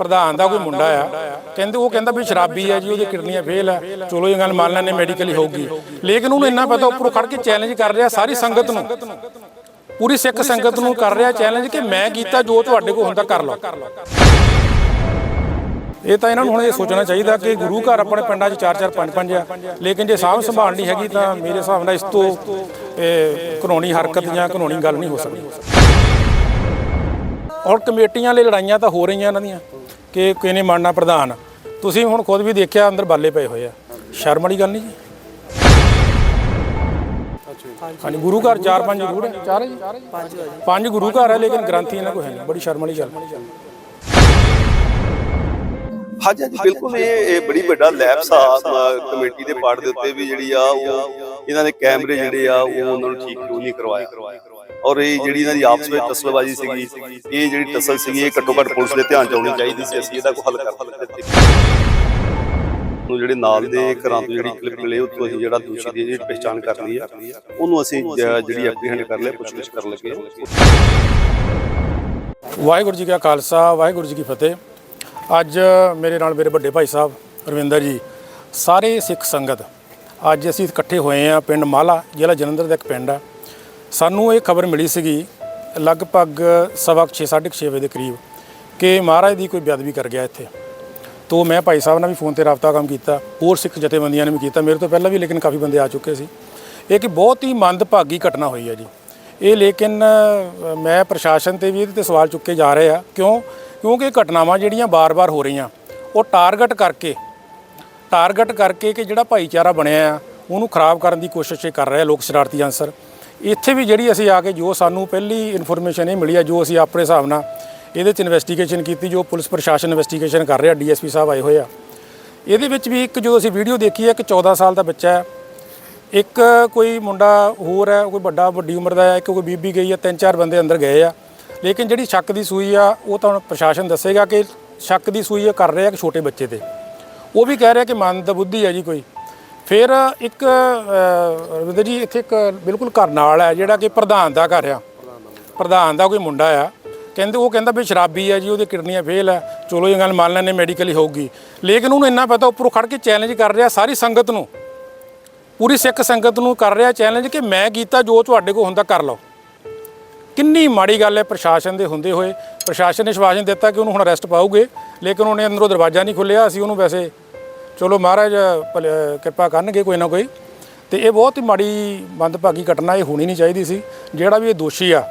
ਪ੍ਰਧਾਨ ਦਾ ਕੋਈ ਮੁੰਡਾ ਆ, ਕਹਿੰਦੇ ਉਹ ਕਹਿੰਦਾ ਵੀ ਸ਼ਰਾਬੀ ਆ ਜੀ, ਉਹਦੀ ਕਿਡਨੀਆਂ ਫੇਲ ਆ। ਚਲੋ ਇਹ ਗੱਲ ਮੰਨ ਲੈਣੇ ਮੈਡੀਕਲੀ ਹੋਊਗੀ। ਲੇਕਿਨ ਉਹਨੂੰ ਇੰਨਾ ਪਤਾ, ਉੱਪਰੋਂ ਖੜ ਕੇ ਚੈਲੰਜ ਕਰ ਰਿਹਾ ਸਾਰੀ ਸੰਗਤ ਨੂੰ। ਪੂਰੀ ਸਿੱਖ ਸੰਗਤ ਨੂੰ ਕਰ ਰਿਹਾ ਚੈਲੰਜ ਕਿ ਮੈਂ ਕੀਤਾ, ਜੋ ਤੁਹਾਡੇ ਕੋਲ ਹੁੰਦਾ ਕਰ ਲਓ। ਇਹ ਤਾਂ ਇਹਨਾਂ ਨੂੰ ਹੁਣ ਇਹ ਸੋਚਣਾ ਚਾਹੀਦਾ ਕਿ ਗੁਰੂ ਘਰ ਆਪਣੇ ਪਿੰਡਾਂ 'ਚ 4 4 5 5 ਆ। ਲੇਕਿਨ ਜੇ ਸਾਂਭ ਸੰਭਾਲ ਨਹੀਂ ਹੈਗੀ ਤਾਂ ਮੇਰੇ ਹਿਸਾਬ ਨਾਲ ਇਸ ਤੋਂ ਕਾਨੂੰਨੀ ਹਰਕਤ ਜਾਂ ਕਾਨੂੰਨੀ ਗੱਲ ਨਹੀਂ ਹੋ ਸਕਦੀ। ਔਰ ਕਮੇਟੀਆਂ ਲਈ ਲੜਾਈਆਂ ਤਾਂ ਹੋ ਰਹੀਆਂ ਇਹਨਾਂ ਦੀਆਂ। ਕਿ ਕੋਈ ਨਹੀਂ ਮੰਨਣਾ ਪ੍ਰਧਾਨ। ਤੁਸੀਂ ਹੁਣ ਖੁਦ ਵੀ ਦੇਖਿਆ ਅੰਦਰ ਬਾਲੇ ਪਏ ਹੋਏ ਆ। ਸ਼ਰਮ ਵਾਲੀ ਗੱਲ ਨਹੀਂ ਜੀ? ਹਾਂਜੀ ਗੁਰੂ ਘਰ ਚਾਰ ਪੰਜ ਜ਼ਰੂਰ ਹੈ। ਚਾਰ ਹੈ ਜੀ। ਪੰਜ ਗੁਰੂ ਘਰ ਹੈ ਲੇਕਿਨ ਗ੍ਰੰਥੀ ਇਹਨਾਂ ਕੋਲ ਹੈ ਨਹੀਂ। ਬੜੀ ਸ਼ਰਮ ਵਾਲੀ ਗੱਲ। ਹਾਂਜੀ ਹਾਂਜੀ ਬਿਲਕੁਲ ਇਹ ਇਹ ਬੜੀ ਵੱਡਾ ਲੈਪਸ ਆ ਕਮੇਟੀ ਦੇ ਪਾਰਟ ਦੇ ਉੱਤੇ ਵੀ ਜਿਹੜੀ ਆ ਉਹ ਇਹਨਾਂ ਦੇ ਕੈਮਰੇ ਜਿਹੜੇ ਆ ਉਹ ਉਹਨਾਂ ਨੂੰ ਠੀਕ ਕਿਉਂ ਨਹੀਂ ਕਰਵਾਇਆ। ਔਰ ਇਹ ਜਿਹੜੀ ਇਹਨਾਂ ਦੀ ਆਪਸ ਵਿੱਚ ਟਸਲਬਾਜ਼ੀ ਸੀਗੀ, ਇਹ ਜਿਹੜੀ ਟਸਲ ਸੀਗੀ, ਇਹ ਘੱਟੋ ਘੱਟ ਪੁਲਿਸ ਦੇ ਧਿਆਨ ਚ ਆਉਣੀ ਚਾਹੀਦੀ ਸੀ, ਅਸੀਂ ਇਹਦਾ ਕੋਈ ਹੱਲ ਕਰ ਨੂੰ ਜਿਹੜੇ ਨਾਲ ਦੇ ਘਰਾਂ ਤੋਂ ਜਿਹੜੀ ਕਲਿੱਪ ਮਿਲੇ, ਉੱਥੋਂ ਅਸੀਂ ਜਿਹੜਾ ਦੋਸ਼ੀ ਦੀ ਜਿਹੜੀ ਪਛਾਣ ਕਰ ਲਈ ਆ, ਉਹਨੂੰ ਅਸੀਂ ਜਿਹੜੀ ਐਪਰੀਹੈਂਡ ਕਰ ਲਿਆ, ਪੁੱਛਗਿੱਛ ਕਰਨ ਲੱਗੇ ਵਾਹਿਗੁਰੂ ਜੀ ਕਾ ਖਾਲਸਾ, ਵਾਹਿਗੁਰੂ ਜੀ ਕੀ ਫਤਿਹ। ਅੱਜ ਮੇਰੇ ਨਾਲ ਮੇਰੇ ਵੱਡੇ ਭਾਈ ਸਾਹਿਬ, ਰਵਿੰਦਰ ਜੀ, ਸਾਰੇ ਸਿੱਖ ਸੰਗਤ। ਅੱਜ ਅਸੀਂ ਇਕੱਠੇ ਹੋਏ ਆ ਪਿੰਡ ਮਾਲਾ, ਜ਼ਿਲ੍ਹਾ ਜਲੰਧਰ ਦਾ ਇੱਕ ਪਿੰਡ ਆ। ਸਾਨੂੰ ਇਹ ਖਬਰ ਮਿਲੀ ਸੀਗੀ ਲਗਭਗ ਸਵਾ 6:30 ਵਜੇ ਦੇ ਕਰੀਬ ਕਿ ਮਹਾਰਾਜ ਦੀ ਕੋਈ ਬੇਅਦਬੀ ਕਰ ਗਿਆ ਇੱਥੇ। ਤੋ ਮੈਂ ਭਾਈ ਸਾਹਿਬ ਨਾਲ ਵੀ ਫੋਨ ਤੇ ਰਾਬਤਾ ਕੰਮ ਕੀਤਾ, ਹੋਰ ਸਿੱਖ ਜਥੇਬੰਦੀਆਂ ਨੇ ਵੀ ਕੀਤਾ। ਮੇਰੇ ਤੋਂ ਪਹਿਲਾਂ ਵੀ ਲੇਕਿਨ ਕਾਫੀ ਬੰਦੇ ਆ ਚੁੱਕੇ ਸੀ। ਇਹ ਕਿ ਬਹੁਤ ਹੀ ਮੰਦਭਾਗੀ ਘਟਨਾ ਹੋਈ ਹੈ ਜੀ। ਇਹ ਲੇਕਿਨ ਮੈਂ ਪ੍ਰਸ਼ਾਸਨ ਤੇ ਵੀ ਇਹਦੇ ਤੇ ਸਵਾਲ ਚੁੱਕੇ ਜਾ ਰਹੇ। ਆ ਕਿਉਂ? ਕਿਉਂਕਿ ਇਹ ਘਟਨਾਵਾਂ ਜਿਹੜੀਆਂ ਬਾਰ-ਬਾਰ ਹੋ ਰਹੀਆਂ, ਉਹ ਟਾਰਗੇਟ ਕਰਕੇ ਟਾਰਗੇਟ ਕਰਕੇ ਕਿ ਜਿਹੜਾ ਭਾਈਚਾਰਾ ਬਣਿਆ ਆ, ਉਹਨੂੰ ਖਰਾਬ ਕਰਨ ਦੀ ਕੋਸ਼ਿਸ਼ ਇਹ ਕਰ ਰਹੇ ਆ ਲੋਕ ਸ਼ਰਾਰਤੀ ਅਨਸਰ ਇੱਥੇ ਵੀ ਜਿਹੜੀ ਅਸੀਂ ਆ ਕੇ ਜੋ ਸਾਨੂੰ ਪਹਿਲੀ ਇਨਫੋਰਮੇਸ਼ਨ ਇਹ ਮਿਲੀ ਆ, ਜੋ ਅਸੀਂ ਆਪਣੇ ਹਿਸਾਬ ਨਾਲ ਇਹਦੇ 'ਚ ਇਨਵੈਸਟੀਗੇਸ਼ਨ ਕੀਤੀ, ਜੋ ਪੁਲਿਸ ਪ੍ਰਸ਼ਾਸਨ ਇਨਵੈਸਟੀਗੇਸ਼ਨ ਕਰ ਰਿਹਾ, ਡੀਐਸਪੀ ਸਾਹਿਬ ਆਏ ਹੋਏ ਆ। ਇਹਦੇ ਵਿੱਚ ਵੀ ਇੱਕ ਜੋ ਅਸੀਂ ਵੀਡੀਓ ਦੇਖੀ ਹੈ ਕਿ 14 ਸਾਲ ਦਾ ਬੱਚਾ ਹੈ। ਇੱਕ ਕੋਈ ਮੁੰਡਾ ਹੋਰ ਹੈ, ਕੋਈ ਵੱਡਾ, ਵੱਡੀ ਉਮਰ ਦਾ ਹੈ, ਇੱਕ ਕੋਈ ਬੀਬੀ ਗਈ ਹੈ, ਤਿੰਨ ਚਾਰ ਬੰਦੇ ਅੰਦਰ ਗਏ ਆ। ਲੇਕਿਨ ਜਿਹੜੀ ਸ਼ੱਕ ਦੀ ਸੂਈ ਆ, ਉਹ ਤਾਂ ਹੁਣ ਪ੍ਰਸ਼ਾਸਨ ਦੱਸੇਗਾ ਕਿ ਸ਼ੱਕ ਦੀ ਸੂਈ ਇਹ ਕਰ ਰਿਹਾ ਕਿ ਛੋਟੇ ਬੱਚੇ ਤੇ। ਉਹ ਵੀ ਕਹਿ ਰਿਹਾ ਕਿ ਮੰਦ ਬੁੱਧੀ ਹੈ ਜੀ ਕੋਈ। ਫਿਰ ਇੱਕ ਅਹ, ਰਵਿੰਦਰ ਜੀ ਇੱਥੇ ਇੱਕ ਬਿਲਕੁਲ ਘਰ ਨਾਲ ਹੈ ਜਿਹੜਾ ਕਿ ਪ੍ਰਧਾਨ ਦਾ ਘਰ ਆ। ਪ੍ਰਧਾਨ ਦਾ ਕੋਈ ਮੁੰਡਾ ਆ। ਕਹਿੰਦੇ ਉਹ ਕਹਿੰਦਾ ਵੀ ਸ਼ਰਾਬੀ ਆ ਜੀ ਉਹਦੀ ਕਿਡਨੀਆਂ ਫੇਲ ਆ। ਚਲੋ ਇਹ ਗੱਲ ਮੰਨ ਲੈਣੇ ਮੈਡੀਕਲੀ ਹੋਊਗੀ। ਲੇਕਿਨ ਉਹਨੂੰ ਇੰਨਾ ਪਤਾ ਉੱਪਰੋਂ ਖੜ ਕੇ ਚੈਲੰਜ ਕਰ ਰਿਹਾ ਸਾਰੀ ਸੰਗਤ ਨੂੰ। ਪੂਰੀ ਸਿੱਖ ਸੰਗਤ ਨੂੰ ਕਰ ਰਿਹਾ ਚੈਲੰਜ ਕਿ ਮੈਂ ਕੀਤਾ ਜੋ ਤੁਹਾਡੇ ਕੋਲ ਹੁੰਦਾ ਕਰ ਲਓ। ਕਿੰਨੀ ਮਾੜੀ ਗੱਲ ਹੈ ਪ੍ਰਸ਼ਾਸਨ ਦੇ ਹੁੰਦੇ ਹੋਏ। ਪ੍ਰਸ਼ਾਸਨ ਨੇ ਸ਼ਵਾਸਨ ਦਿੱਤਾ ਕਿ ਉਹਨੂੰ ਹੁਣ ਅਰੈਸਟ ਪਾਉਗੇ ਲੇਕਿਨ ਉਹਨੇ ਅੰਦਰੋਂ ਦਰਵਾਜ਼ਾ ਨਹੀਂ ਖੁੱਲਿਆ ਅਸੀਂ ਉਹਨੂੰ ਵੈਸੇ ਚਲੋ ਮਹਾਰਾਜ ਭਲੇ- ਕਿਰਪਾ ਕਰਨਗੇ ਕੋਈ ਨਾ ਕੋਈ। ਤੇ ਇਹ ਬਹੁਤ ਹੀ ਮਾੜੀ ਮੰਦਭਾਗੀ ਘਟਨਾ ਇਹ ਹੋਣੀ ਨਹੀਂ ਚਾਹੀਦੀ ਸੀ। ਜਿਹੜਾ ਵੀ ਇਹ ਦੋਸ਼ੀ ਆ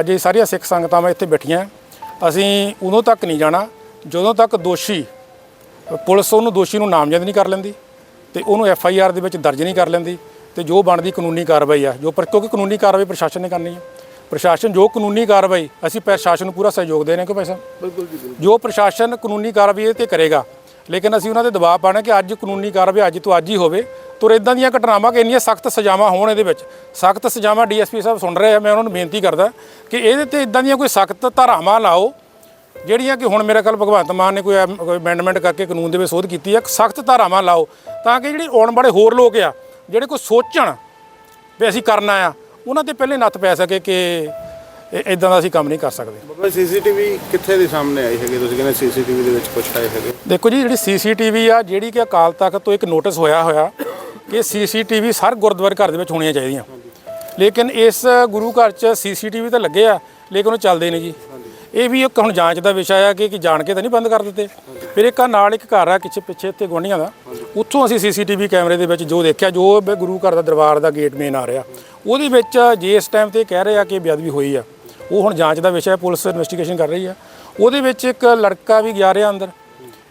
ਅੱਜ ਇਹ ਸਾਰੀਆਂ ਸਿੱਖ ਸੰਗਤਾਂ ਇੱਥੇ ਬੈਠੀਆਂ। ਅਸੀਂ ਉਦੋਂ ਤੱਕ ਨਹੀਂ ਜਾਣਾ ਜਦੋਂ ਤੱਕ ਦੋਸ਼ੀ ਪੁਲਿਸ ਉਹਨੂੰ ਦੋਸ਼ੀ ਨੂੰ ਨਾਮਜ਼ਦ ਨਹੀਂ ਕਰ ਲੈਂਦੀ ਤੇ ਉਹਨੂੰ ਐਫ ਆਈ ਆਰ ਦੇ ਵਿੱਚ ਦਰਜ ਨਹੀਂ ਕਰ ਲੈਂਦੀ ਤੇ ਜੋ ਬਣਦੀ ਕਾਨੂੰਨੀ ਕਾਰਵਾਈ ਆ ਜੋ ਪਰ ਕਿਉਂਕਿ ਕਾਨੂੰਨੀ ਕਾਰਵਾਈ ਪ੍ਰਸ਼ਾਸਨ ਨੇ ਕਰਨੀ ਹੈ ਪ੍ਰਸ਼ਾਸਨ ਜੋ ਕਾਨੂੰਨੀ ਕਾਰਵਾਈ ਅਸੀਂ ਪ੍ਰਸ਼ਾਸਨ ਨੂੰ ਪੂਰਾ ਸਹਿਯੋਗ ਦੇ ਰਹੇ ਹਾਂ ਕਿ ਭਾਈ ਸਾਹਿਬ ਬਿਲਕੁਲ। ਜੀ ਜੋ ਪ੍ਰਸ਼ਾਸਨ ਕਾਨੂੰਨੀ ਕਾਰਵਾਈ ਇਹ ਤੇ ਕਰੇਗਾ ਲੇਕਿਨ ਅਸੀਂ ਉਹਨਾਂ 'ਤੇ ਦਬਾਅ ਪਾਣਾ ਕਿ ਅੱਜ ਕਾਨੂੰਨੀ ਕਾਰਵਾਈ ਅੱਜ ਤੋਂ ਅੱਜ ਹੀ ਹੋਵੇ। ਤੁਰ ਇਦਾਂ ਦੀਆਂ ਘਟਨਾਵਾਂ ਕਿ ਇੰਨੀਆਂ ਸਖਤ ਸਜ਼ਾਵਾਂ ਹੋਣ ਇਹਦੇ ਵਿੱਚ। ਸਖਤ ਸਜ਼ਾਵਾਂ ਡੀਐਸਪੀ ਸਾਹਿਬ ਸੁਣ ਰਹੇ ਆ, ਮੈਂ ਉਹਨਾਂ ਨੂੰ ਬੇਨਤੀ ਕਰਦਾ ਕਿ ਇਹਦੇ ਤੇ ਇਦਾਂ ਦੀਆਂ ਕੋਈ ਸਖਤ ਧਾਰਾਵਾਂ ਲਾਓ, ਜਿਹੜੀਆਂ ਕਿ ਹੁਣ ਮੇਰੇ ਖਿਆਲ ਭਗਵੰਤ ਮਾਨ ਨੇ ਕੋਈ ਐਮ- ਕੋਈ ਅਮੈਂਡਮੈਂਟ ਕਰਕੇ ਕਾਨੂੰਨ ਦੇ ਵਿੱਚ ਸੋਧ ਕੀਤੀ ਹੈ ਸਖਤ ਧਾਰਾਵਾਂ ਲਾਓ ਤਾਂ ਕਿ ਜਿਹੜੇ ਆਉਣ ਵਾਲੇ ਹੋਰ ਲੋਕ ਆ, ਜਿਹੜੇ ਕੋਈ ਸੋਚਣ ਵੀ ਅਸੀਂ ਕਰਨਾ ਆ, ਉਹਨਾਂ ਤੇ ਪਹਿਲੇ ਨੱਥ ਪੈ ਸਕੇ ਕਿ ਇਦਾਂ ਦਾ ਅਸੀਂ ਕੰਮ ਨਹੀਂ ਕਰ ਸਕਦੇ। ਬਾਬਾ ਸੀਸੀਟੀਵੀ ਕਿੱਥੇ ਦੇ ਸਾਹਮਣੇ ਆਈ ਹੈਗੀ? ਤੁਸੀਂ ਕਹਿੰਦੇ ਸੀਸੀਟੀਵੀ ਦੇ ਵਿੱਚ ਕੁਝ ਆਏ ਹੈਗੇ। ਦੇਖੋ ਜੀ ਜਿਹੜੀ ਸੀਸੀਟੀਵੀ ਆ ਜਿਹੜੀ ਕਿ ਅਕਾਲ ਤਖਤ ਤੋਂ ਇੱਕ ਨੋਟਿਸ ਹੋਇਆ ਹੋਇਆ ਕਿ ਸੀਸੀਟੀਵੀ ਹਰ ਗੁਰਦੁਆਰੇ ਘਰ ਦੇ ਵਿੱਚ ਹੋਣੀਆਂ ਚਾਹੀਦੀਆਂ। ਲੇਕਿਨ ਇਸ ਗੁਰੂ ਘਰ 'ਚ ਸੀਸੀਟੀਵੀ ਤਾਂ ਲੱਗੇ ਆ ਲੇਕਿਨ ਉਹ ਚੱਲਦੇ ਨਹੀਂ ਜੀ। ਇਹ ਵੀ ਇੱਕ ਹੁਣ ਜਾਂਚ ਦਾ ਵਿਸ਼ਾ ਆ ਕਿ ਕਿ ਜਾਣ ਕੇ ਤਾਂ ਨਹੀਂ ਬੰਦ ਕਰ ਦਿੱਤੇ। ਫਿਰ ਇੱਕ ਨਾਲ ਇੱਕ ਘਰ ਆ ਪਿੱਛੇ ਪਿੱਛੇ ਇੱਥੇ ਗੁਆਂਢੀਆਂ ਦਾ। ਉੱਥੋਂ ਅਸੀਂ ਸੀਸੀਟੀਵੀ ਕੈਮਰੇ ਦੇ ਵਿੱਚ ਜੋ ਦੇਖਿਆ ਜੋ ਗੁਰੂ ਘਰ ਦਾ ਦਰਬਾਰ ਦਾ ਗੇਟ ਮੇਨ ਆ ਰਿਹਾ। ਉਹਦੇ ਵਿੱਚ ਜੇ ਇਸ ਟਾਈਮ ਤੇ ਕਹਿ ਰਹੇ ਆ ਕਿ ਬੇਅਦਬੀ ਹੋਈ ਆ। ਉਹ ਹੁਣ ਜਾਂਚ ਦਾ ਵਿਸ਼ਾ ਹੈ ਪੁਲਿਸ ਇਨਵੈਸਟੀਗੇਸ਼ਨ ਕਰ ਰਹੀ ਆ। ਉਹਦੇ ਵਿੱਚ ਇੱਕ ਲੜਕਾ ਵੀ ਗਿਆ ਰਿਹਾ ਅੰਦਰ।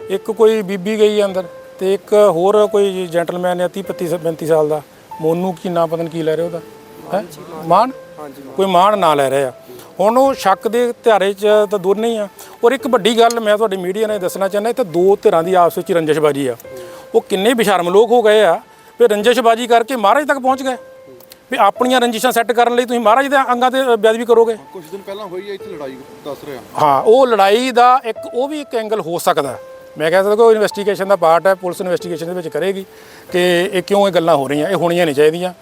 ਇੱਕ ਕੋਈ ਬੀਬੀ ਗਈ ਅੰਦਰ ਤੇ ਇੱਕ ਹੋਰ ਕੋਈ ਜੈਂਟਲਮੈਨ ਹੈ 30 35 35 ਸਾਲ ਦਾ। ਮੋਨੂ ਕੀ ਨਾਂ ਪਤਾ ਨਹੀਂ ਕੀ ਲੈ ਰਿਹਾ ਉਹਦਾ। ਹੈ? ਮਾਨ? ਕੋਈ ਮਾਨ ਨਾਂ ਲੈ ਰਿਹਾ। ਹੁਣ ਉਹ ਸ਼ੱਕ ਦੇ ਧਿਆਰੇ 'ਚ ਤਾਂ ਦੋਨੇ ਹੀ ਆ। ਔਰ ਇੱਕ ਵੱਡੀ ਗੱਲ ਮੈਂ ਤੁਹਾਡੀ ਮੀਡੀਆ ਨੇ ਦੱਸਣਾ ਚਾਹੁੰਦਾ ਤਾਂ ਦੋ ਧਿਰਾਂ ਦੀ ਆਪਸ ਵਿੱਚ ਰੰਜਿਸ਼ਬਾਜੀ ਆ। ਉਹ ਕਿੰਨੇ ਬੇਸ਼ਰਮ ਲੋਕ ਹੋ ਗਏ ਆ ਵੀ ਰੰਜਿਸ਼ਬਾਜੀ ਕਰਕੇ ਮਹਾਰਾਜ ਤੱਕ ਪਹੁੰਚ ਗਏ। ਵੀ ਆਪਣੀਆਂ ਰੰਜਿਸ਼ਾਂ ਸੈੱਟ ਕਰਨ ਲਈ ਤੁਸੀਂ ਮਹਾਰਾਜ ਦੇ ਅੰਗਾਂ ਤੇ ਬੇਅਦਬੀ ਕਰੋਗੇ? ਕੁਝ ਦਿਨ ਪਹਿਲਾਂ ਹੋਈ ਹੈ ਇੱਥੇ ਲੜਾਈ ਦੱਸ ਰਿਹਾ। ਹਾਂ ਉਹ ਲੜਾਈ ਦਾ ਇੱਕ ਉਹ ਵੀ ਇੱਕ ਐਂਗਲ ਹੋ ਸਕਦਾ। ਮੈਂ ਕਹਿ ਸਕਦਾ ਕਿ ਉਹ ਇਨਵੈਸਟੀਗੇਸ਼ਨ ਦਾ ਪਾਰਟ ਹੈ ਪੁਲਿਸ ਇਨਵੈਸਟੀਗੇਸ਼ਨ ਦੇ ਵਿੱਚ ਕਰੇਗੀ ਕਿ ਇਹ ਕਿਉਂ ਇਹ ਗੱਲਾਂ ਹੋ ਰਹੀਆਂ ਇਹ ਹੋਣੀਆਂ ਨਹੀਂ ਚਾਹੀਦੀਆਂ।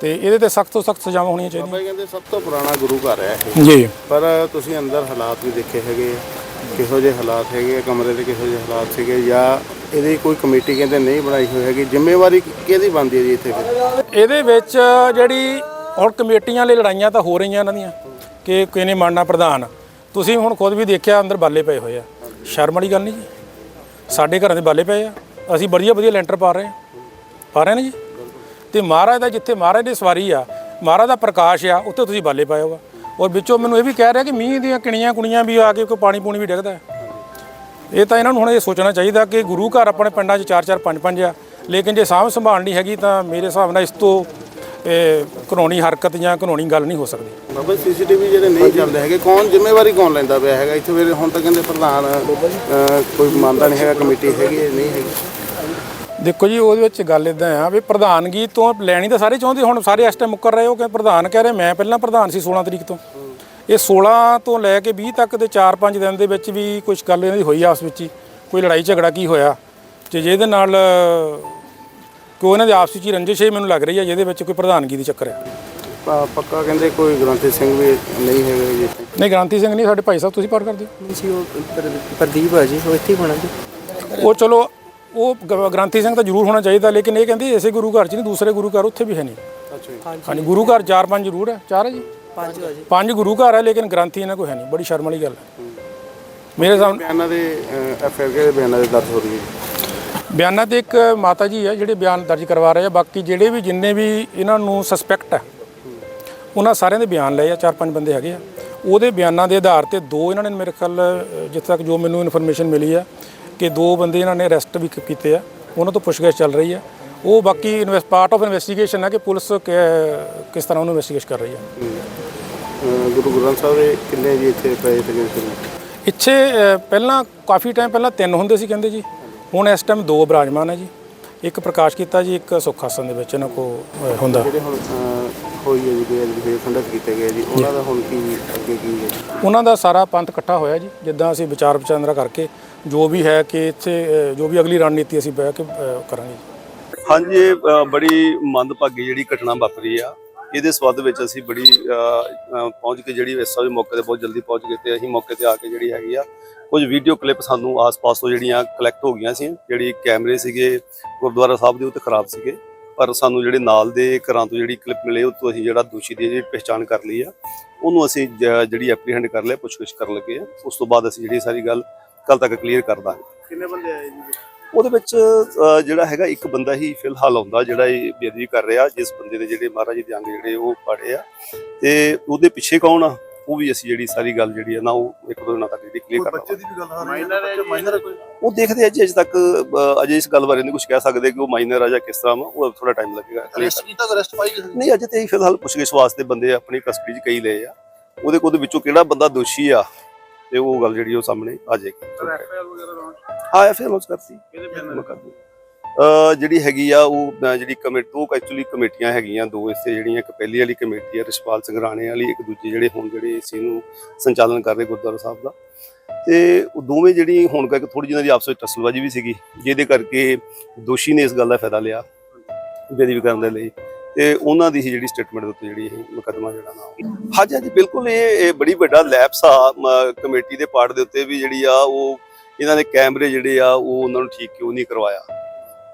ਤੇ ਇਹਦੇ ਤੇ ਸਖਤ ਤੋਂ ਸਖਤ ਸਜ਼ਾਵਾਂ ਹੋਣੀਆਂ ਚਾਹੀਦੀਆਂ। ਬਾਬਾ ਕਹਿੰਦੇ ਸਭ ਤੋਂ ਪੁਰਾਣਾ ਗੁਰੂ ਘਰ ਹੈ ਇਹ। ਜੀ। ਪਰ ਤੁਸੀਂ ਅੰਦਰ ਹਾਲਾਤ ਵੀ ਦੇਖੇ ਹੈਗੇ ਕਿਹੋ ਜਿਹੇ ਹਾਲਾਤ ਹੈਗੇ ਕਮਰੇ ਦੇ ਕਿਹੋ ਜਿਹੇ ਹਾਲਾਤ ਸੀਗੇ ਜਾਂ ਇਹਦੀ ਕੋਈ ਕਮੇਟੀ ਕਹਿੰਦੇ ਨਹੀਂ ਬਣਾਈ ਹੋਈ ਹੈਗੀ। ਜ਼ਿੰਮੇਵਾਰੀ ਕਿਹਦੀ ਬਣਦੀ ਹੈ ਜੀ ਇੱਥੇ ਫਿਰ? ਇਹਦੇ ਵਿੱਚ ਜਿਹੜੀ ਹੁਣ ਕਮੇਟੀਆਂ ਲਈ ਲੜਾਈਆਂ ਤਾਂ ਹੋ ਰਹੀਆਂ ਇਹਨਾਂ ਦੀਆਂ, ਕਿ ਕਿਹਨੇ ਮੰਨਣਾ ਪ੍ਰਧਾਨ। ਤੁਸੀਂ ਹੁਣ ਖੁਦ ਵੀ ਦੇਖਿਆ ਅੰਦਰ ਬਾਲੇ ਪਏ ਹੋਏ ਆ। ਸ਼ਰਮ ਵਾਲੀ ਗੱਲ ਨਹੀਂ ਜੀ। ਸਾਡੇ ਘਰਾਂ ਦੇ ਬਾਲੇ ਪਏ ਆ। ਅਸੀਂ ਵਧੀਆ ਵਧੀਆ ਲੈਂਟਰ ਪਾ ਰਹੇ ਹਾਂ ਪਾ ਰਹੇ ਨੇ ਜੀ। ਤੇ ਮਹਾਰਾਜ ਦਾ ਜਿੱਥੇ ਮਹਾਰਾਜ ਦੀ ਸਵਾਰੀ ਆ, ਮਹਾਰਾਜ ਦਾ ਪ੍ਰਕਾਸ਼ ਆ, ਉੱਥੇ ਤੁਸੀਂ ਬਾਲੇ ਪਾਏ ਹੋਗਾ ਔਰ ਵਿੱਚੋਂ ਮੈਨੂੰ ਇਹ ਵੀ ਕਹਿ ਰਿਹਾ ਕਿ ਮੀਂਹ ਦੀਆਂ ਕਿਣੀਆਂ ਕੁਣੀਆਂ ਵੀ ਆ ਕੇ ਕੋਈ ਪਾਣੀ ਪੂਣੀ ਵੀ ਡਿੱਗਦਾ ਹੈ। ਇਹ ਤਾਂ ਇਹਨਾਂ ਨੂੰ ਹੁਣ ਇਹ ਸੋਚਣਾ ਚਾਹੀਦਾ ਕਿ ਗੁਰੂ ਘਰ ਆਪਣੇ ਪਿੰਡਾਂ 'ਚ ਚਾਰ ਚਾਰ ਪੰਜ ਪੰਜ ਆ। ਲੇਕਿਨ ਜੇ ਸਾਂਭ ਸੰਭਾਲ ਨਹੀਂ ਹੈਗੀ ਤਾਂ ਮੇਰੇ ਹਿਸਾਬ ਨਾਲ ਇਸ ਤੋਂ ਇਹ ਕਾਨੂੰਨੀ ਹਰਕਤ ਜਾਂ ਕਾਨੂੰਨੀ ਗੱਲ ਨਹੀਂ ਹੋ ਸਕਦੀ। ਬਾਬਾ ਸੀਸੀਟੀਵੀ ਜਿਹੜੇ ਨਹੀਂ ਚੱਲਦੇ ਹੈਗੇ ਕੌਣ ਜ਼ਿੰਮੇਵਾਰੀ ਕੌਣ ਲੈਂਦਾ ਪਿਆ ਹੈਗਾ? ਇੱਥੇ ਫਿਰ ਹੁਣ ਤਾਂ ਕਹਿੰਦੇ ਪ੍ਰਧਾਨ ਕੋਈ ਮੰਨਦਾ ਨਹੀਂ ਹੈਗਾ ਕਮੇਟੀ ਹੈਗੀ ਨਹੀਂ ਹੈਗੀ? ਦੇਖੋ ਜੀ ਉਹਦੇ ਵਿੱਚ ਗੱਲ ਇਦਾਂ ਆ ਵੀ ਪ੍ਰਧਾਨਗੀ ਤੋਂ ਲੈਣੀ ਤਾਂ ਸਾਰੇ ਚਾਹੁੰਦੇ ਹੁਣ ਸਾਰੇ ਇਸ ਟਾਈਮ ਮੁੱਕਰ ਰਹੇ ਹੋ ਕਿ ਪ੍ਰਧਾਨ ਕਹਿ ਰਹੇ ਮੈਂ ਪਹਿਲਾਂ ਪ੍ਰਧਾਨ ਸੀ 16 ਤਰੀਕ ਤੋਂ। ਇਹ 16 ਤੋਂ ਲੈ ਕੇ 20 ਤੱਕ ਦੇ 4-5 ਦਿਨ ਦੇ ਵਿੱਚ ਵੀ ਕੁਝ ਗੱਲ ਇਹਨਾਂ ਦੀ ਹੋਈ ਆਪਸ ਵਿੱਚ ਹੀ। ਕੋਈ ਲੜਾਈ ਝਗੜਾ ਕੀ ਹੋਇਆ? ਤੇ ਜਿਹਦੇ ਨਾਲ ਕੋਈ ਇਹਨਾਂ ਦੇ ਆਪਸ ਵਿੱਚ ਰੰਜਿਸ਼ ਹੀ ਮੈਨੂੰ ਲੱਗ ਰਹੀ ਹੈ ਜਿਹਦੇ ਵਿੱਚ ਕੋਈ ਪ੍ਰਧਾਨਗੀ ਦੀ ਚੱਕਰ ਹੈ। ਪੱਕਾ ਕਹਿੰਦੇ ਕੋਈ ਗ੍ਰੰਥੀ ਸਿੰਘ ਵੀ ਨਹੀਂ ਹੈਗੇ ਜੀ। ਨਹੀਂ ਗ੍ਰਾਂਤੀ ਸਿੰਘ ਨਹੀਂ ਸਾਡੇ ਭਾਈ ਸਾਹਿਬ ਤੁਸੀਂ ਪਾਠ ਕਰਦੇ ਹੋ? ਨਹੀਂ ਸੀ ਉਹ ਪਰ- ਪ੍ਰਦੀਪ ਆ ਜੀ ਉਹ ਇੱਥੇ ਹੋਣਾ ਜੀ। ਉਹ ਚਲੋ ਉਹ ਗ੍ਰਾਂਤੀ ਸਿੰਘ ਤਾਂ ਜ਼ਰੂਰ ਹੋਣਾ ਚਾਹੀਦਾ ਲੇਕਿਨ ਇਹ ਕਹਿੰਦੇ ਇਸੇ ਗੁਰੂ ਘਰ 'ਚ ਨਹੀਂ ਦੂਸਰੇ ਗੁਰੂ ਘਰ ਉੱਥੇ ਵੀ ਹੈ ਨਹੀਂ। ਅੱਛਾ ਹਾਂਜੀ ਗੁਰੂ ਘਰ ਚਾਰ ਪੰਜ ਜ਼ਰੂਰ ਹੈ। ਚਾਰ ਹੈ ਜੀ। ਪੰਜ ਆ ਜੀ ਪੰਜ ਗੁਰੂ ਘਰ ਹੈ ਲੇਕਿਨ ਗ੍ਰੰਥੀ ਇਹਨਾਂ ਕੋਈ ਹੈ ਨਹੀਂ। ਬੜੀ ਸ਼ਰਮ ਵਾਲੀ ਗੱਲ ਹੈ। ਮੇਰੇ ਸਾਹਮਣੇ ਬਿਆਨਾਂ ਦੇ ਐਫਆਈਆਰ ਦੇ ਬਿਆਨਾਂ ਦੇ ਦਰਜ ਹੋ ਰਹੀ ਹੈ? ਬਿਆਨਾਂ ਤੇ ਇੱਕ ਮਾਤਾ ਜੀ ਹੈ ਜਿਹੜੇ ਬਿਆਨ ਦਰਜ ਕਰਵਾ ਰਹੇ ਆ। ਬਾਕੀ ਜਿਹੜੇ ਵੀ ਜਿੰਨੇ ਵੀ ਇਹਨਾਂ ਨੂੰ ਸਸਪੈਕਟ ਹੈ ਉਹਨਾਂ ਸਾਰਿਆਂ ਦੇ ਬਿਆਨ ਲਏ ਆ ਚਾਰ ਪੰਜ ਬੰਦੇ ਹੈਗੇ ਆ। ਉਹਦੇ ਬਿਆਨਾਂ ਦੇ ਆਧਾਰ ਤੇ ਦੋ ਇਹਨਾਂ ਨੇ ਮੇਰੇ ਖਿਆਲ ਜਿੱਥੇ ਤੱਕ ਜੋ ਮੈਨੂੰ ਇਨਫੋਰਮੇਸ਼ਨ ਮਿਲੀ ਆ ਕਿ ਦੋ ਬੰਦੇ ਇਹਨਾਂ ਨੇ ਅਰੈਸਟ ਵੀ ਕੀਤੇ ਆ। ਉਹਨਾਂ ਤੋਂ ਪੁੱਛਗਿੱਛ ਚੱਲ ਰਹੀ ਆ। ਉਹ ਬਾਕੀ ਇਨਵੈਸਟ ਪਾਰਟ ਆਫ ਇਨਵੈਸਟੀਗੇਸ਼ਨ ਹੈ ਕਿ ਪੁਲਿਸ ਕਿ- ਕਿਸ ਤਰ੍ਹਾਂ ਉਹਨੂੰ ਇਨਵੈਸਟੀਗੇਟ ਕਰ ਰਹੀ ਹੈ ਗੁਰੂ ਗ੍ਰੰਥ ਸਾਹਿਬ ਦੇ ਕਿੰਨੇ ਜੀ ਇੱਥੇ ਪਏ ਸੀਗੇ ਇੱਥੇ ਪਹਿਲਾਂ ਕਾਫੀ ਟਾਈਮ ਪਹਿਲਾਂ ਤਿੰਨ ਹੁੰਦੇ ਸੀ ਕਹਿੰਦੇ ਜੀ। ਹੁਣ ਇਸ ਟਾਈਮ ਦੋ ਬਰਾਜਮਾਨ ਹੈ ਜੀ। ਇੱਕ ਪ੍ਰਕਾਸ਼ ਕੀਤਾ ਜੀ ਇੱਕ ਸੁੱਖ ਆਸਨ ਦੇ ਵਿੱਚ ਇਹਨਾਂ ਕੋ ਹੁੰਦਾ। ਜਿਹੜੇ ਹੁਣ ਅਹ, ਹੋਈ ਹੈ ਜੀ ਬੇਅਦਬੀ ਹੋਈ ਖੰਡਿਤ ਕੀਤੇ ਗਏ ਜੀ ਉਹਨਾਂ ਦਾ ਹੁਣ ਕੀ ਅੱਗੇ ਕੀ ਹੈ? ਜੀ ਉਹਨਾਂ ਦਾ ਸਾਰਾ ਪੰਥ ਇਕੱਠਾ ਹੋਇਆ ਜੀ ਜਿੱਦਾਂ ਅਸੀਂ ਵਿਚਾਰ ਵਿਚਾਂਦਰਾ ਕਰਕੇ ਜੋ ਵੀ ਹੈ ਕਿ ਇੱਥੇ ਜੋ ਵੀ ਅਗਲੀ ਰਣਨੀਤੀ ਅਸੀਂ ਬਹਿ ਕੇ ਕਰਾਂਗੇ ਹਾਂਜੀ ਇਹ ਬੜੀ ਮੰਦਭਾਗੀ ਜਿਹੜੀ ਘਟਨਾ ਵਾਪਰੀ ਆ। ਇਹਦੇ ਸਬੰਧ ਵਿੱਚ ਅਸੀਂ ਬੜੀ ਪਹੁੰਚ ਕੇ ਜਿਹੜੀ ਇਸ ਸਮੇਂ ਮੌਕੇ ਤੇ ਬਹੁਤ ਜਲਦੀ ਪਹੁੰਚ ਗਏ ਤੇ ਅਸੀਂ ਮੌਕੇ ਤੇ ਆ ਕੇ ਜਿਹੜੀ ਹੈਗੀ ਆ, ਕੁਝ ਵੀਡੀਓ ਕਲਿੱਪ ਸਾਨੂੰ ਆਸ-ਪਾਸ ਤੋਂ ਜਿਹੜੀਆਂ ਕਲੈਕਟ ਹੋ ਗਈਆਂ ਸੀ, ਜਿਹੜੀ ਕੈਮਰੇ ਸੀਗੇ, ਗੁਰਦੁਆਰਾ ਸਾਹਿਬ ਦੇ ਉੱਤੇ ਖਰਾਬ ਸੀਗੇ, ਪਰ ਸਾਨੂੰ ਜਿਹੜੇ ਨਾਲ ਦੇ ਘਰਾਂ ਤੋਂ ਜਿਹੜੀ ਕਲਿੱਪ ਮਿਲੇ, ਉਹ ਤੋਂ ਅਸੀਂ ਜਿਹੜਾ ਦੋਸ਼ੀ ਦੀ ਜਿਹੜੀ ਪਛਾਣ ਕਰ ਲਈ ਆ, ਉਹਨੂੰ ਅਸੀਂ ਜਿਹੜੀ ਐਪਰੀਹੈਂਡ ਕਰ ਲਿਆ, ਪੁੱਛਗਿੱਛ ਕਰਨ ਲੱਗੇ ਆ, ਉਸ ਤੋਂ ਬਾਅਦ ਅਸੀਂ ਜਿਹੜੀ ਸਾਰੀ ਗੱਲ ਕੱਲ ਤੱਕ ਕਲੀਅਰ ਕਰ ਦਾਂਗੇ। ਕਿੰਨੇ ਬੰਦੇ ਆਏ ਜੀ? ਉਹਦੇ ਵਿੱਚ ਜਿਹੜਾ ਹੈਗਾ ਇੱਕ ਬੰਦਾ ਹੀ ਫਿਲਹਾਲ ਆਉਂਦਾ ਜਿਹੜਾ ਇਹ ਬੇਅਦਬੀ ਕਰ ਰਿਹਾ ਜਿਸ ਬੰਦੇ ਦੇ ਜਿਹੜੇ ਮਹਾਰਾਜ ਦੇ ਅੰਗ ਜਿਹੜੇ ਉਹ ਪਾੜੇ ਆ। ਤੇ ਉਹਦੇ ਪਿੱਛੇ ਕੌਣ ਆ? ਉਹ ਵੀ ਅਸੀਂ ਜਿਹੜੀ ਸਾਰੀ ਗੱਲ ਜਿਹੜੀ ਹੈ ਨਾ ਉਹ ਇੱਕ ਦੋ ਦਿਨਾਂ ਤੱਕ ਜਿਹੜੀ ਕਲੀਅਰ ਕਰ ਦੀ ਵੀ ਗੱਲ ਆ? ਰਹੀ ਹੈ ਬੱਚੇ ਮਾਈਨਰ ਕੋਈ? ਉਹ ਦੇਖਦੇ ਆ ਜੀ ਅਜੇ ਤੱਕ ਅਜੇ ਇਸ ਗੱਲ ਬਾਰੇ ਨਹੀਂ ਕੁਝ ਕਹਿ ਸਕਦੇ ਕਿ ਉਹ ਮਾਈਨਰ ਆ ਜਾਂ ਕਿਸ ਤਰ੍ਹਾਂ ਉਹ ਥੋੜਾ ਟਾਈਮ ਲੱਗੇਗਾ। ਕਰਨ ਕੀਤਾ ਅਰੈਸਟ ਪਾਈ ਕਿਸੇ ਨਹੀਂ ਅਜੇ ਤੇ ਫਿਲਹਾਲ ਪੁੱਛਗਿੱਛ ਵਾਸਤੇ ਬੰਦੇ ਆਪਣੀ ਕਸਟਡੀ 'ਚ ਕਈ ਲਏ ਆ। ਉਹਦੇ ਉਹਦੇ ਵਿੱਚੋਂ ਕਿਹੜਾ ਬੰਦਾ ਦੋਸ਼ੀ ਆ? ਤੇ ਉਹ ਗੱਲ ਜਿਹੜੀ ਉਹ ਸਾਹਮਣੇ ਆ ਜਾਏਗੀ। ਹਾਂ ਐਫਆਈਆਰ ਲੌਂਚ ਕਰਤੀ। ਜਿਹੜੀ ਹੈਗੀ ਆ ਉਹ ਜਿਹੜੀ ਕਮੇਟੀ ਦੋ ਐਕਚੁਅਲੀ ਕਮੇਟੀਆਂ ਹੈਗੀਆਂ ਦੋ ਇੱਥੇ ਜਿਹੜੀਆਂ ਇੱਕ ਪਹਿਲੀ ਵਾਲੀ ਕਮੇਟੀ ਆ ਰਿਸ਼ਪਾਲ ਸਿੰਘ ਰਾਣੇ ਵਾਲੀ ਇੱਕ ਦੂਜੀ ਜਿਹੜੇ ਹੁਣ ਜਿਹੜੇ ਇਸ ਨੂੰ ਸੰਚਾਲਨ ਕਰ ਰਹੇ ਗੁਰਦੁਆਰਾ ਸਾਹਿਬ ਦਾ। ਤੇ ਉਹ ਦੋਵੇਂ ਜਿਹੜੀ ਹੁਣ ਕਰਕੇ ਥੋੜੀ ਜਿਹੀ ਦੀ ਆਪਸ ਵਿੱਚ ਟਸਲਬਾਜੀ ਵੀ ਸੀਗੀ ਜਿਹਦੇ ਕਰਕੇ ਦੋਸ਼ੀ ਨੇ ਇਸ ਗੱਲ ਦਾ ਫਾਇਦਾ ਲਿਆ ਬੇਦਬੀ ਕਰਨ ਦੇ ਲਈ। ਤੇ ਉਹਨਾਂ ਦੀ ਹੀ ਜਿਹੜੀ ਸਟੇਟਮੈਂਟ ਦੇ ਉੱਤੇ ਜਿਹੜੀ ਇਹ ਮੁਕੱਦਮਾ ਜਿਹੜਾ ਨਾ ਹਾਂਜੀ ਹਾਂਜੀ ਬਿਲਕੁਲ ਇਹ ਬੜੀ ਵੱਡਾ ਲੈਪਸ ਆ ਕਮੇਟੀ ਦੇ ਪਾਰਟ ਦੇ ਉੱਤੇ ਵੀ ਜਿਹੜੀ ਆ ਉਹ ਇਹਨਾਂ ਨੇ ਕੈਮਰੇ ਜਿਹੜੇ ਆ ਉਹ ਉਹਨਾਂ ਨੂੰ ਠੀਕ ਕਿਉਂ ਨਹੀਂ ਕਰਵਾਇਆ।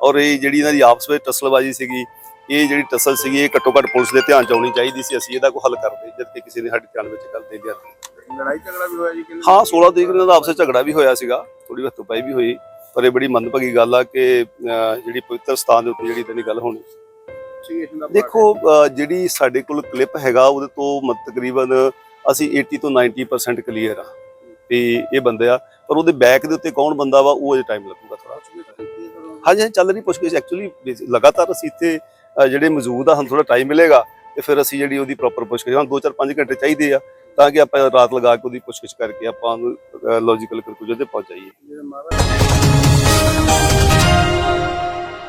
ਔਰ ਇਹ ਜਿਹੜੀ ਇਹਨਾਂ ਦੀ ਆਪਸ ਵਿੱਚ ਟਸਲਬਾਜੀ ਸੀਗੀ ਇਹ ਜਿਹੜੀ ਟਸਲ ਸੀਗੀ ਇਹ ਘੱਟੋ ਘੱਟ ਪੁਲਿਸ ਦੇ ਧਿਆਨ ਚ ਆਉਣੀ ਚਾਹੀਦੀ ਸੀ ਅਸੀਂ ਇਹਦਾ ਕੋਈ ਹੱਲ ਕਰਦੇ ਜਦ ਕਿ ਕਿਸੇ ਨੇ ਸਾਡੇ ਧਿਆਨ ਵਿੱਚ ਗੱਲ ਦੇ ਲਿਆ। ਲੜਾਈ ਝਗੜਾ ਵੀ ਹੋਇਆ ਜੀ ਕਿੰਨੇ ਹਾਂ 16 ਤਰੀਕ ਨੂੰ ਦਾ ਆਪਸ ਵਿੱਚ ਝਗੜਾ ਵੀ ਹੋਇਆ ਸੀਗਾ ਥੋੜੀ ਹੱਥੋਂ ਪਾਈ ਵੀ ਹੋਈ ਪਰ ਇਹ ਬੜੀ ਮੰਦਭਾਗੀ ਗੱਲ ਆ ਕਿ ਜਿਹੜੀ ਪਵਿੱਤਰ ਸਥਾਨ ਦੇ ਉੱਤੇ ਜਿਹੜੀ ਇਦਾਂ ਦੀ ਗੱਲ ਹੋਣੀ ਦਾ ਦੇਖੋ ਜਿਹੜੀ ਸਾਡੇ ਕੋਲ ਕਲਿੱਪ ਹੈਗਾ ਉਹਦੇ ਤੋਂ ਮ- ਤਕਰੀਬਨ ਅਸੀਂ 80 ਤੋਂ 90% ਕਲੀਅਰ ਆ ਵੀ ਇਹ ਬੰਦੇ ਆ। ਪਰ ਉਹਦੇ ਬੈਕ ਦੇ ਉੱਤੇ ਕੌਣ ਬੰਦਾ ਵਾ ਉਹ ਅਜੇ ਟਾਈਮ ਲੱਗੂਗਾ ਥੋੜਾ ਹਾਂਜੀ ਚੱਲ ਰਹੀ ਪੁੱਛਗਿੱਛ। ਐਕਚੁਅਲੀ ਲਗਾਤਾਰ ਅਸੀਂ ਇੱਥੇ ਜਿਹੜੇ ਮੌਜੂਦ ਆ ਸਾਨੂੰ ਥੋੜਾ ਟਾਈਮ ਮਿਲੇਗਾ ਤੇ ਫਿਰ ਅਸੀਂ ਜਿਹੜੀ ਉਹਦੀ ਪ੍ਰੋਪਰ ਪੁੱਛਗਿੱਛ ਹਾਂ 2-4 5 ਘੰਟੇ ਚਾਹੀਦੇ ਆ ਤਾਂ ਕਿ ਆਪਾਂ ਰਾਤ ਲਗਾ ਕੇ ਉਹਦੀ ਪੁੱਛਗਿੱਛ ਕਰਕੇ ਆਪਾਂ ਲੌਜੀਕਲ conclusion ਤੇ ਪਹੁੰਚ ਜਾਈਏ।